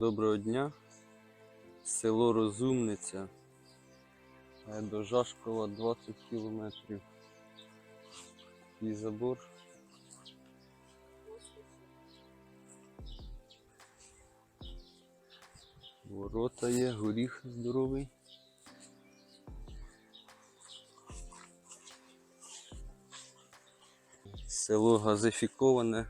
Доброго дня. Село Розумниця. Е, До Жашкова 20 кілометрів. І забор. Ворота є, горіх здоровий. Село газифіковане,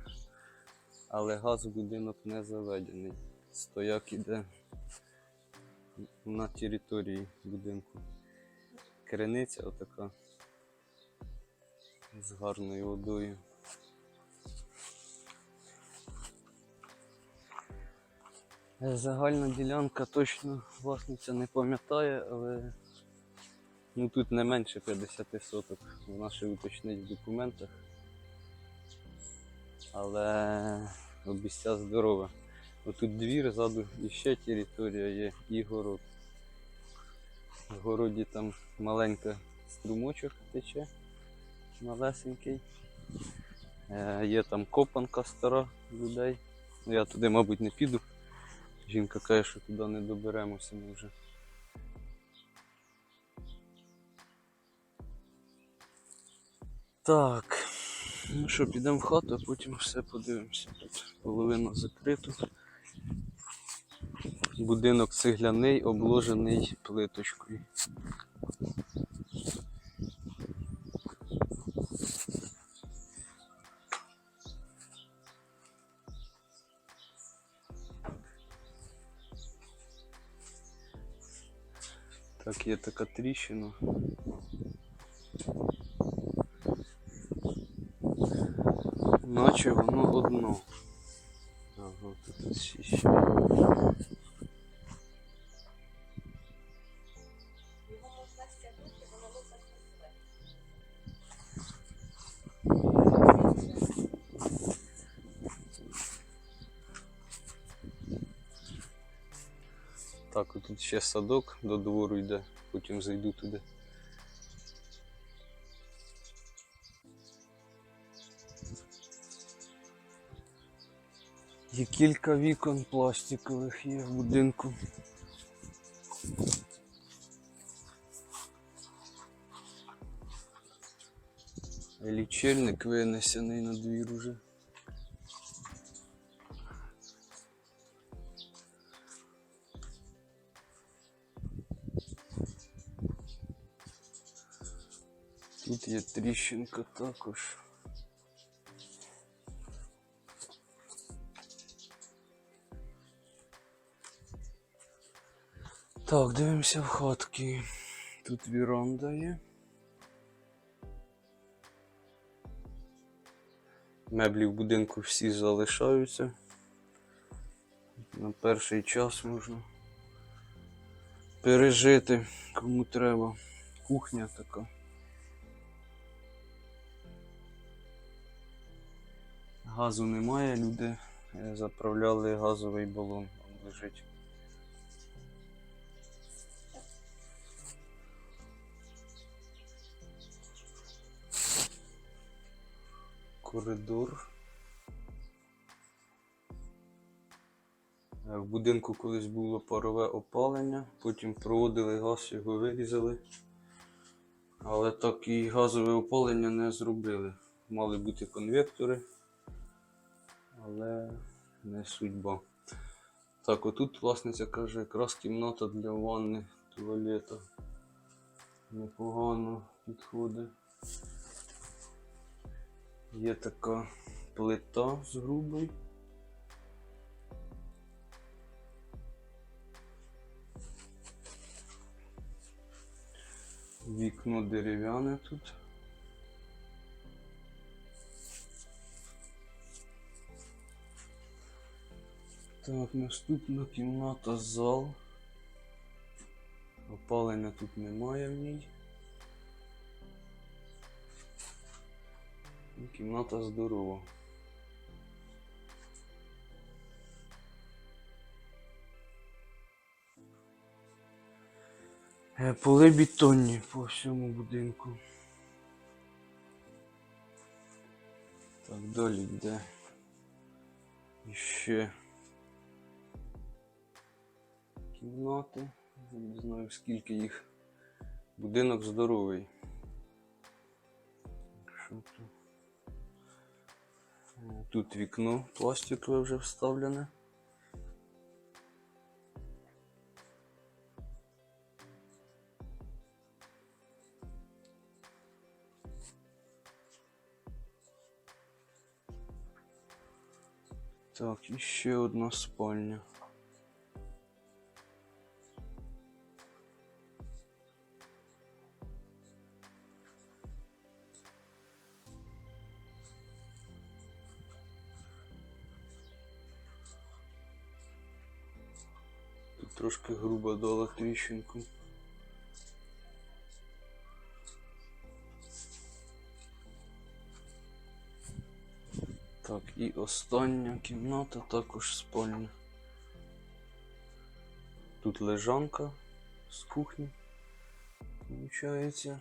але газ в будинок не заведений. Стояк іде на території будинку. Криниця отака з гарною водою. Загальна ділянка точно власниця не пам'ятає, але ну, тут не менше 50 соток. Вона ще уточнить в документах. Але обіця здорова. Отут двір ззаду і ще територія є і город. В городі там маленька струмочок тече, малесенький. Е, є там копанка стара людей. Ну, я туди, мабуть, не піду. Жінка каже, що туди не доберемося ми вже. Так. Ну що, підемо в хату, а потім все подивимося. Тут половина закрито. Будинок цегляний, обложений плиточкою. Так, є така тріщина. Наче воно одно. Ага, тут ще. Так, тут ще садок до двору йде, потім зайду туди. Є кілька вікон пластикових є в будинку. Лічильник винесений на двір уже. Тут є тріщинка також. Так, дивимося в хатки. Тут віранда є. Меблі в будинку всі залишаються. На перший час можна пережити, кому треба. Кухня така. Газу немає, люди е, заправляли газовий балон, він лежить. Коридор. Е, В будинку колись було парове опалення, потім проводили газ, його вирізали. Але так і газове опалення не зробили. Мали бути конвектори, але не судьба. Так, отут власниця каже, якраз кімната для ванни, туалета. Непогано підходить. Є така плита з грубою. Вікно дерев'яне тут. Так, наступна кімната зал. Опалення тут немає в ній. Кімната здорова. Е, Поли бетонні по всьому будинку. Так, далі йде. І ще кімнати. Не знаю скільки їх. Будинок здоровий. Що тут? Тут вікно пластикове вже вставлене. Так, і ще одна спальня. Трошки грубо дала тріщинку. Так, і остання кімната також спальня. Тут лежанка з кухні. Получається.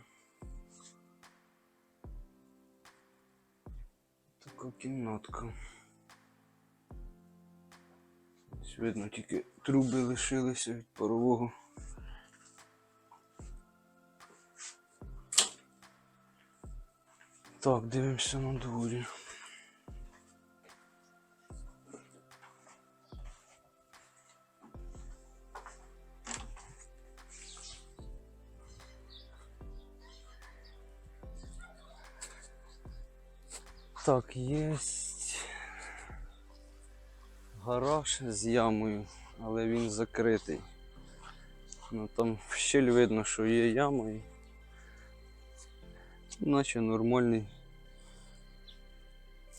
Така кімнатка. Ось видно, тільки труби лишилися від парового. Так, дивимося на дворі. Так, є гараж з ямою, але він закритий. Ну там щель видно, що є яма і наче нормальний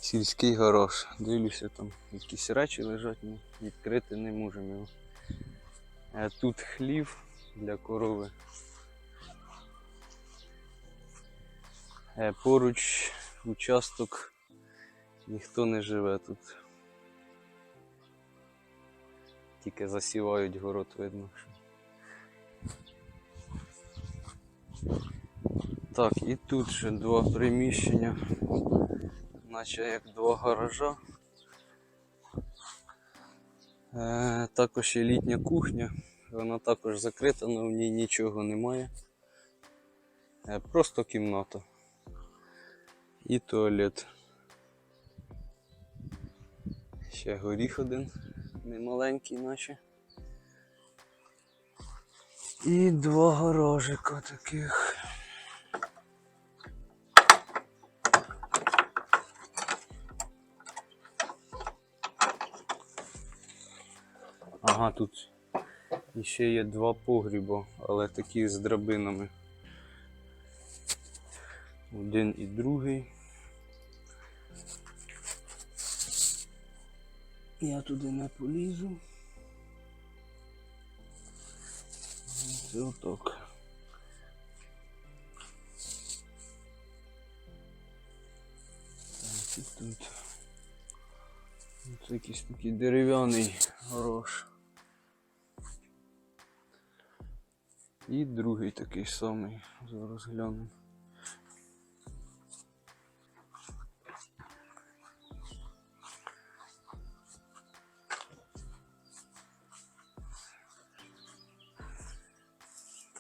сільський гараж. Дивлюся, там якісь речі лежать, ну, відкрити не можемо його. Е, Тут хлів для корови. Е, Поруч участок ніхто не живе тут. Тільки засівають город, видно. Так, і тут ще два приміщення, наче як два гаража. Е, також є літня кухня, вона також закрита, але в ній нічого немає. Е, просто кімната і туалет. Ще горіх один, немаленький наче. І два гаражика таких. Ага, тут ще є два погріба, але такі з драбинами. Один і другий. Я туди не полізу. Це отак. Так, і тут. Це якийсь такий дерев'яний грош. І другий такий самий. Зараз глянемо.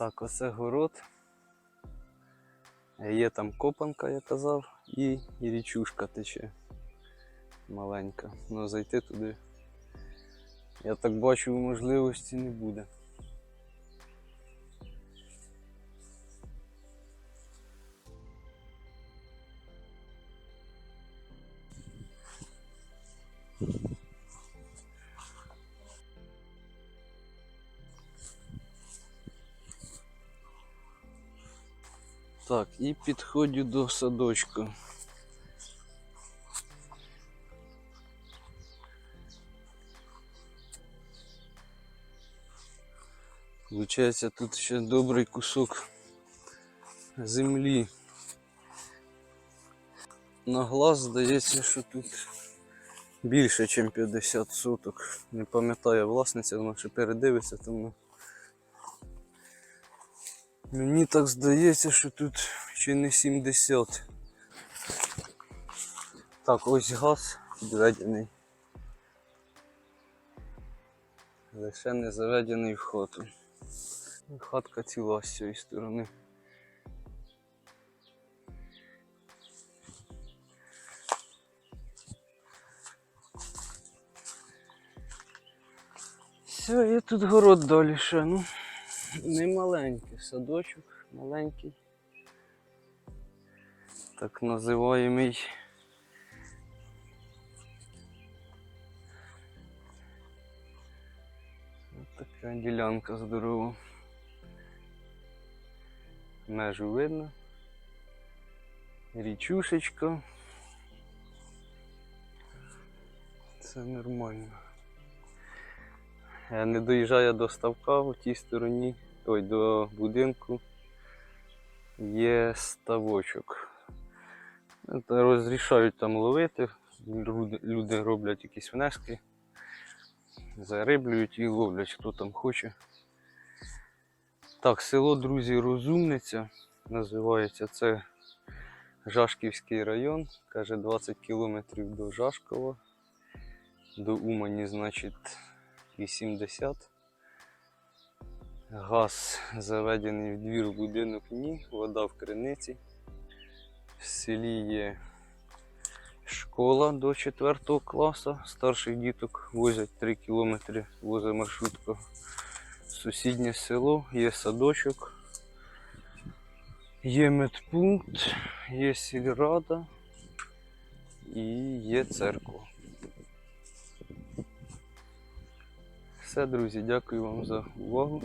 Так, оце город. Є там копанка, я казав, і, і річушка тече маленька. Ну зайти туди. Я так бачу, можливості не буде. Так, і підходжу до садочка. Получається, тут ще добрий кусок землі. На глаз здається, що тут більше, ніж 50 соток. Не пам'ятаю власниця, вона ще передивиться, тому мені так здається, що тут ще не 70. Так, ось газ підведений. Лише не заведений в хату. Хатка ціла з цієї сторони. Все, є тут город далі ще, ну. Не маленький, садочок маленький. Так називаємий. Така ділянка здорова. Межу видно. Річушечка. Це нормально. Е, Не доїжджає до ставка в тій стороні, той до будинку. Є ставочок. Та Розрішають там ловити. Люди роблять якісь внески, зариблюють і ловлять, хто там хоче. Так, село, друзі, Розумниця називається. Це Жашківський район. Каже 20 кілометрів до Жашкова. До Умані, значить, 80. Газ заведений в двір в будинок ні, вода в криниці. В селі є школа до 4 класу. Старших діток возять 3 кілометри, возить маршрутка. Сусіднє село, є садочок, є медпункт, є сільрада і є церква. Все, друзі, дякую вам за увагу.